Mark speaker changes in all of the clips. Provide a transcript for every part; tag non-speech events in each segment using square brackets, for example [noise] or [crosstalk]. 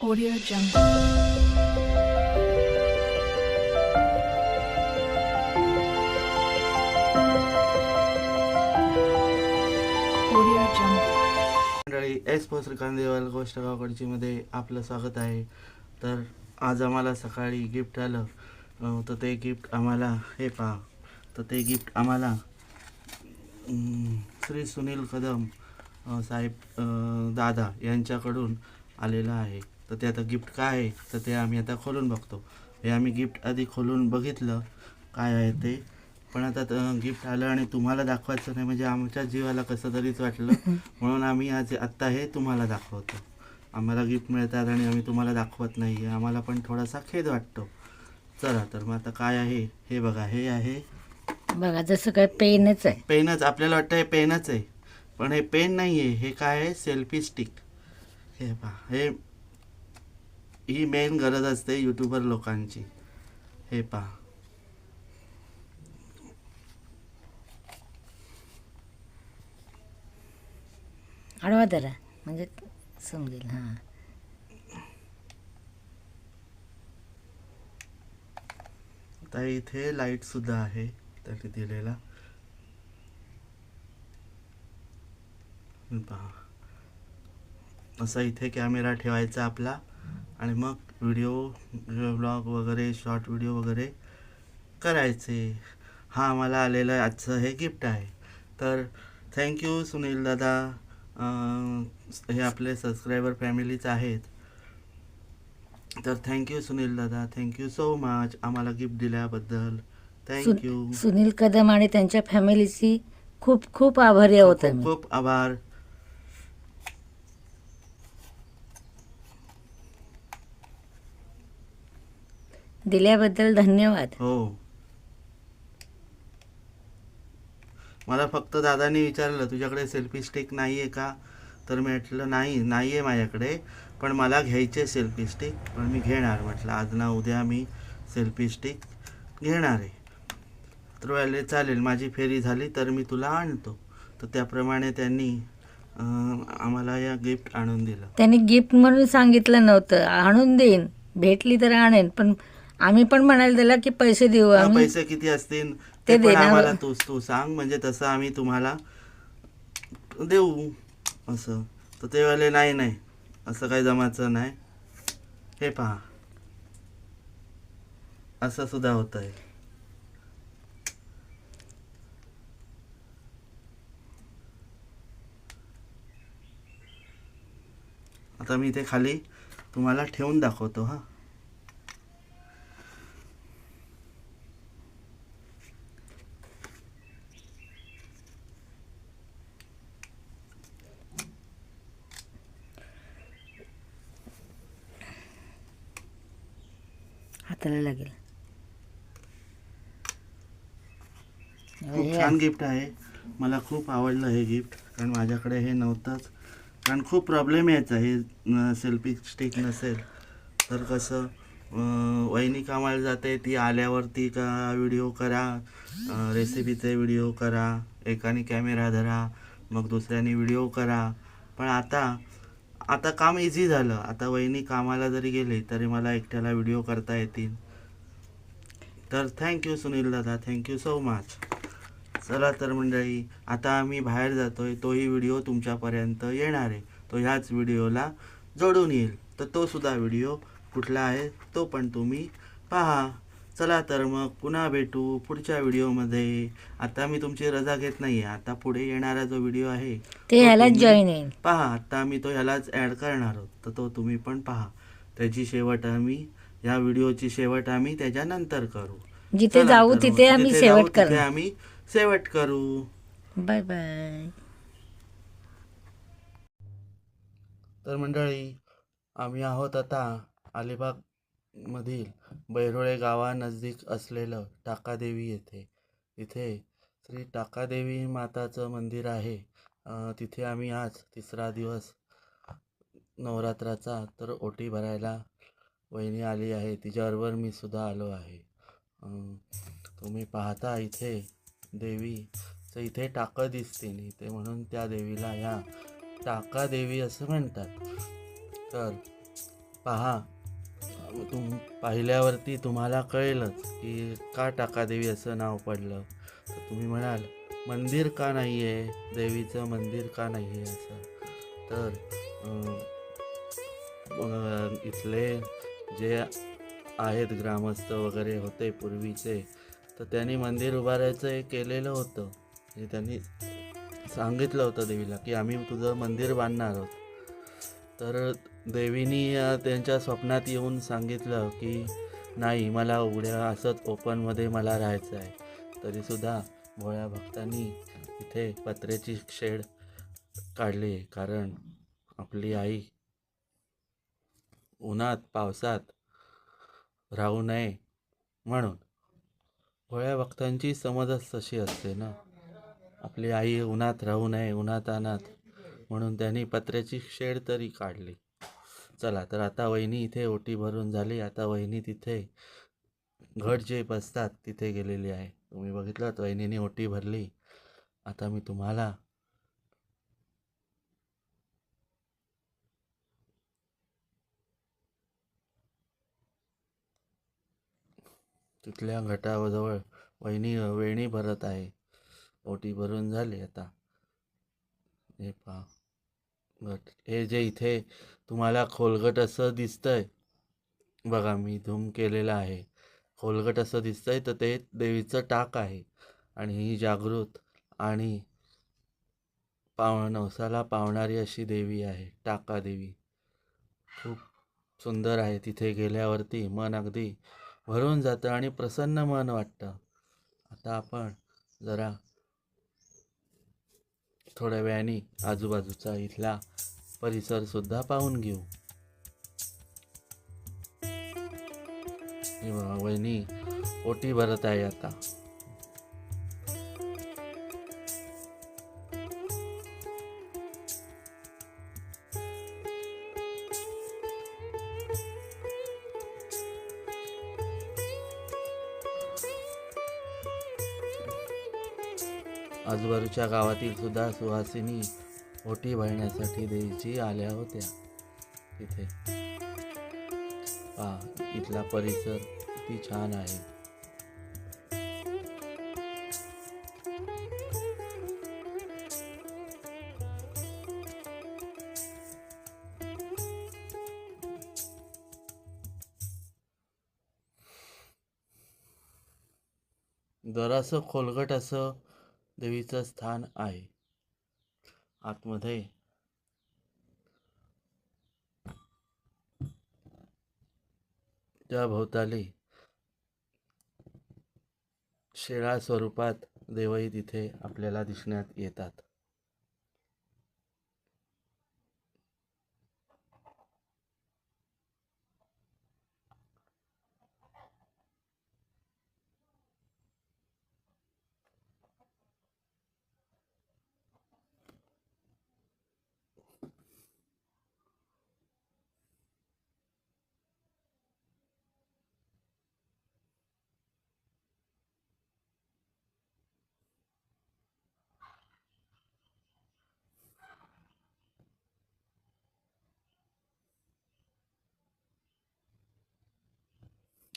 Speaker 1: Audio Jungle. Audio Jungle.
Speaker 2: मंडळी एस पो कांदेवाल गोष्ट गावकडचीमध्ये आपलं स्वागत आहे तर आज आम्हाला सकाळी गिफ्ट आलं अं, तर ते गिफ्ट आम्हाला हे पहा तर ते गिफ्ट आम्हाला अं, श्री सुनील कदम अं, साहेब अं, दादा यांच्याकडून आलेलं आहे तर ते आता गिफ्ट काय आहे? तर ते आम्ही आता खोलून बघतो. हे आम्ही गिफ्ट आधी खोलून बघितलं काय आहे ते. पण आता गिफ्ट आलं आणि तुम्हाला दाखवायचं नाही म्हणजे आमच्या जीवाला कसं तरीच वाटलं. [laughs] म्हणून आम्ही आज आत्ता हे तुम्हाला दाखवतो. आम्हाला गिफ्ट मिळतात आणि आम्ही तुम्हाला दाखवत नाही आहे. आम्हाला पण थोडासा खेद वाटतो. चला तर मग आता काय आहे? हे बघा हे आहे.
Speaker 3: बघा जसं काय पेनच आहे.
Speaker 2: पेनच आपल्याला वाटतं हे पेनच आहे. पण हे पेन नाही आहे हे काय आहे? Selfie stick. हे पहा हे ही मेन गरज असते यूट्यूबर लोकांची. हे पहा.
Speaker 3: आडवा धरा. म्हणजे समजेल हां.
Speaker 2: तर इथे लाइट सुद्धा आहे त्यांनी दिलेला. पहा. असा इथे कॅमेरा ठेवायचा आपला. आणि मग व्हिडिओ ब्लॉग वगैरे शॉर्ट व्हिडिओ वगैरे करायचे. हा आम्हाला आलेलं आजचं हे गिफ्ट आहे. तर थँक्यू सुनील दादा. हे आपले सबस्क्रायबर फॅमिलीच आहेत. तर थँक्यू सुनील दादा. थँक्यू सो मच आम्हाला गिफ्ट दिल्याबद्दल. थँक्यू
Speaker 3: सुनील कदम आणि त्यांच्या फॅमिलीची खूप खूप आभारी आहोत
Speaker 2: खूप आभार.
Speaker 3: दिल्याबद्दल धन्यवाद.
Speaker 2: हो. मला फक्त दादाने विचारलं तुझ्याकडे सेल्फी स्टिक नाही आहे का? तर मी म्हटलं नाही नाही आहे माझ्याकडे पण मला घ्यायचे सेल्फी स्टिक पण मी घेणार म्हटलं आज ना उद्या मी सेल्फी स्टिक घेणार आहे. तर वेळेला चालेल माझी फेरी झाली तर मी तुला आणतो. तर त्याप्रमाणे त्यांनी आम्हाला या गिफ्ट आणून दिलं.
Speaker 3: त्यांनी गिफ्ट म्हणून सांगितलं नव्हतं आणून देईन भेटली तर आणेन पण आम्ही पण म्हणाल त्याला की पैसे देऊ
Speaker 2: हा,
Speaker 3: आम्ही.
Speaker 2: पैसे किती असतील?
Speaker 3: ते
Speaker 2: ते पण
Speaker 3: देणार.
Speaker 2: आम्हाला तू तू सांग म्हणजे तसं आम्ही तुम्हाला देऊ. असं. तर ते वाले नाही नाही. असं काही जमायचं नाही. हे पहा. असं सुद्धा होत आहे आता मी इथे खाली तुम्हाला ठेवून दाखवतो हा. खूप छान गिफ्ट आहे. मला खूप आवडलं हे गिफ्ट कारण माझ्याकडे हे नव्हतंच. कारण खूप प्रॉब्लेम यायचा हे सेल्फी स्टिक नसेल तर कसं वहिनी कामाला जाते ती आल्यावरती का व्हिडिओ करा रेसिपीचे व्हिडिओ करा एकाने कॅमेरा धरा मग दुसऱ्याने व्हिडिओ करा. पण आता आता काम इझी झालं. आता वहिनी कामाला जरी गेली तरी मला एकट्याला व्हिडिओ करता येतील. तर थँक्यू सुनील दादा थँक्यू सो मच चला तर मंडळी आता आम्ही बाहेर जातोय तोही व्हिडिओ तुमच्यापर्यंत येणार आहे. तो ह्याच व्हिडिओला जोडून येईल. तर तो सुद्धा व्हिडिओ कुठला आहे तो पण तुम्ही पहा. चला तर मग पुन्हा भेटू पुढच्या व्हिडिओमध्ये. आता मी तुमची रजा घेत नाही आहे आता पुढे येणारा जो व्हिडिओ आहे
Speaker 3: ते
Speaker 2: तो
Speaker 3: ह्याला
Speaker 2: तुम्ही
Speaker 3: जॉईन येईल.
Speaker 2: पहा. आता आम्ही तो ह्यालाच ॲड करणार आहोत. तर तो तुम्ही पण पहा. त्याची शेवट आम्ही या व्हिडिओची शेवट आम्ही त्याच्यानंतर करू.
Speaker 3: जिथे जाऊ तिथे आम्ही शेवट करणार
Speaker 2: आम्ही शेवट करू.
Speaker 3: Bye bye.
Speaker 2: तर मंडळी आम्ही आहोत आता अलिबाग मधील बैरोळे गावानजदीक असलेलं टाकादेवी येथे. इथे श्री टाकादेवी माताचं मंदिर आहे. तिथे आम्ही आज तिसरा दिवस नवरात्राचा तर ओटी भरायला वहिनी आली आहे. तिच्याबरोबर मी सुद्धा आलो आहे. तुम्ही पाहता इथे देवीचं. इथे टाकं दिसते इथे म्हणून त्या देवीला या. टाका देवी असं म्हणतात. तर पहा तुम पाहिल्यावरती तुम्हाला कळेलच की का टाकादेवी असं नाव पडलं. तर तुम्ही म्हणाल मंदिर का नाही आहे देवीचं मंदिर का नाही आहे असं? तर इथले जे आहेत ग्रामस्थ वगैरे होते पूर्वीचे तर त्यांनी मंदिर उभारायचं हे केलेलं होतं. हे त्यांनी सांगितलं होतं देवीला की आम्ही तुझं मंदिर बांधणार आहोत. तर देवीनी त्यांच्या स्वप्नात येऊन सांगितलं की नाही मला उघड्या असंच ओपनमध्ये मला राहायचं आहे. तरीसुद्धा भोळ्या भक्तांनी इथे पत्र्याची शेड काढली. कारण आपली आई उन्हात पावसात राहू नये म्हणून. भोळ्या भक्तांची समजच तशी असते ना. आपली आई उन्हात राहू नये उन्हात अनाथ म्हणून त्यांनी पत्र्याची शेड तरी काढली. चला तर आता वहिनी इथे ओटी भरून झाली. आता वहिनी तिथे घट जे बसतात तिथे गेलेली आहे. तुम्ही बघितलं वहिनीने ओटी भरली. आता मी तुम्हाला तिथल्या घटाजवळ वहिनी वेणी भरत आहे. ओटी भरून झाली आता. हे पहा. घट हे जे इथे तुम्हाला खोलगट असं दिसतंय बघा मी धूम केलेला आहे. खोलगट असं दिसतंय तर ते देवीचं टाक आहे. आणि ही जागृत आणि पाव नवसाला पावणारी अशी देवी आहे टाका देवी. खूप सुंदर आहे तिथे गेल्यावरती. मन अगदी भरून जातं आणि प्रसन्न मन वाटतं. आता आपण जरा थोड्या वेळाने आजूबाजूचा इथला परिसर सुद्धा पाहून घेऊ. वहिनी ओटी भरत आहे आता. दूरच्या गावातील सुद्धा सुहासिनी ओटी भरण्यासाठी देवीची आल्या होत्या. तिथे पा इथला परिसर किती छान आहे. जरासं खोलगट असं देवीचं स्थान आहे. आतमध्ये त्या भोवताली शेळा स्वरूपात देवही तिथे आपल्याला दिसण्यात येतात.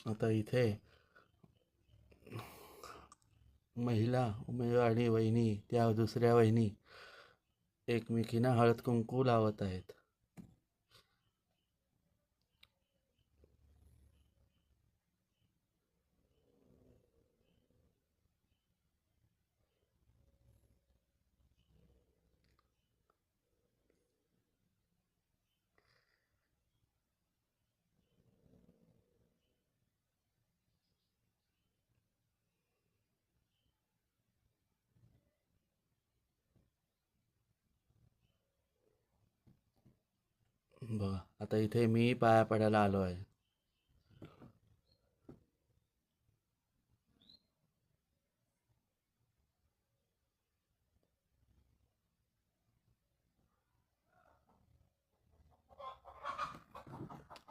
Speaker 2: आता इथे महिला उमेद आणि वहिनी त्या दुसऱ्या वहिनी एकमेकींना हळद कुंकू लावत आहेत. बघा आता इथे मी पाया पडायला आलो आहे.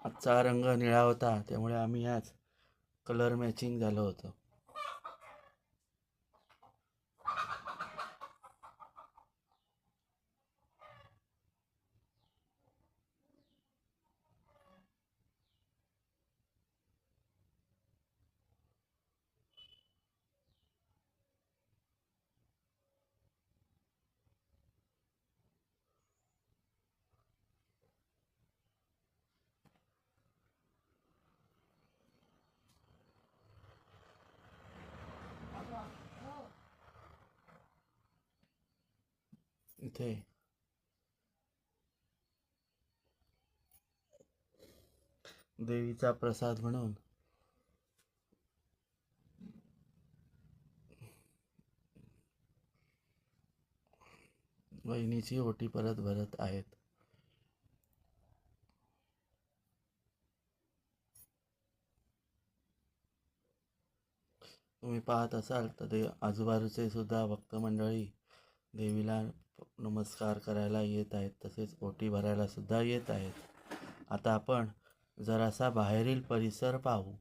Speaker 2: आजचा रंग निळा होता त्यामुळे आम्ही आज कलर मॅचिंग झालं होतं. इथे देवीचा प्रसाद म्हणून. वहिनीची ओटी परत भरत आहेत. तुम्ही पाहत असाल तर ते आजूबाजूचे सुद्धा भक्त मंडळी देवीला नमस्कार करायला येत आहेत तसेच ओटी भरायला सुद्धा येत आहेत. आता आपण जरासा बाहेरील परिसर पाहू.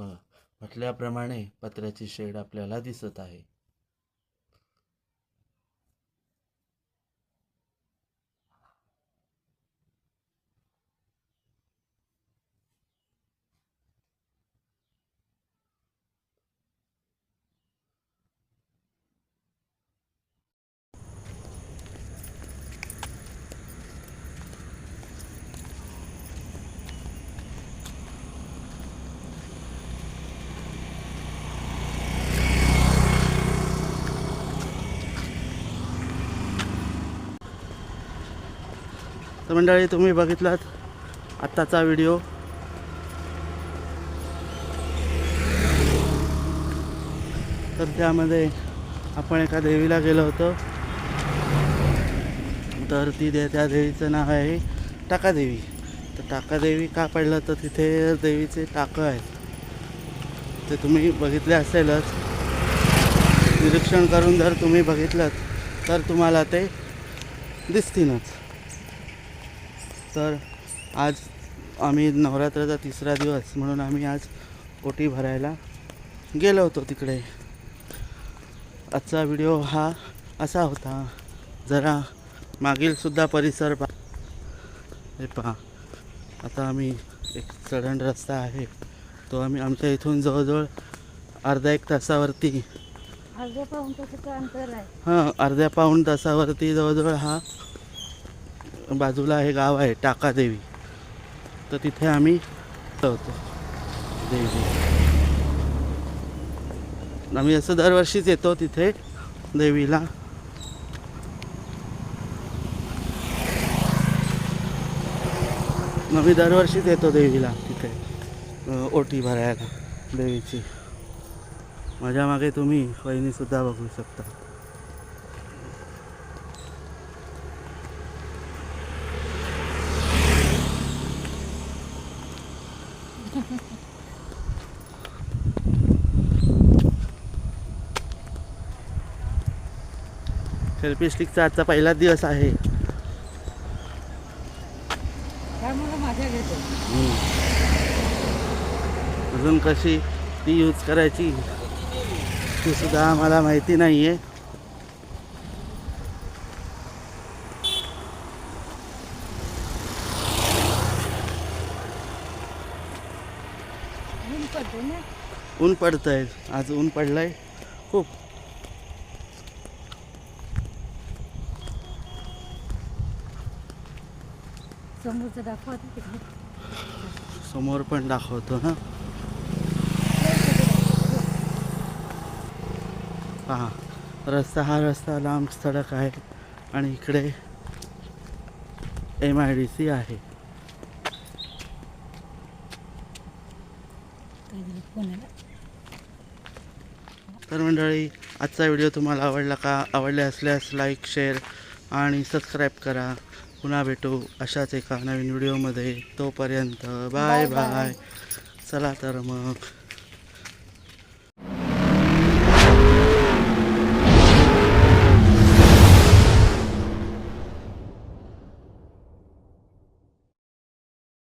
Speaker 2: म्हटल्याप्रमाणे पत्र्याची शेड आपल्याला दिसत आहे. तर मंडळी तुम्ही बघितलात आत्ताचा व्हिडिओ. तर त्यामध्ये आपण एका देवीला गेलो होतो. तर ती दे त्या देवीचं नाव आहे टाकादेवी तर टाकादेवी का पडलं? तर तिथे देवीचे टाकं आहेत. ते तुम्ही बघितले असेलच. निरीक्षण करून जर तुम्ही बघितलं तर तुम्हाला ते दिसतीलच. तर आज आम्ही नवरात्राचा तिसरा दिवस म्हणून आम्ही आज ओटी भरायला गेलो होतो तिकडे. आजचा व्हिडिओ हा असा होता. जरा मागील सुद्धा परिसर पा हे पहा. आता आम्ही एक चढण रस्ता आहे. तो आम्ही आमच्या इथून जवळजवळ अर्धा एक तासावरती
Speaker 3: अर्ध्या पाऊन तासाचं अंतर आहे.
Speaker 2: हां अर्ध्या पाऊण तासावरती जवळजवळ हा बाजूला हे गाव आहे टाका देवी तर तिथे आम्ही होतो देवी. आम्ही असं दरवर्षीच येतो तिथे देवीला. आम्ही दरवर्षीच येतो देवीला तिथे ओटी भरायला देवीची. माझ्या मागे तुम्ही वहिनीसुद्धा बघू शकता. सेल्फी स्टिकचा आजचा पहिलाच दिवस आहे. अजून कशी ती यूज करायची ती सुद्धा आम्हाला माहिती नाही आहे
Speaker 3: ऊन पडते
Speaker 2: पडतंय. आज ऊन पडलंय. खूप.
Speaker 3: समोरचं दाखवा
Speaker 2: समोर पण दाखवतो ना पहा रस्ता हा रस्ता लांब सडक आहे आणि इकडे एम आय डी सी आहे. तर मंडळी आजचा व्हिडिओ तुम्हाला आवडला का? आवडले असल्यास लाईक शेअर आणि सबस्क्राईब करा. पुन्हा भेटू अशाच एका नवीन व्हिडिओमध्ये. तोपर्यंत बाय. बाय चला तर मग.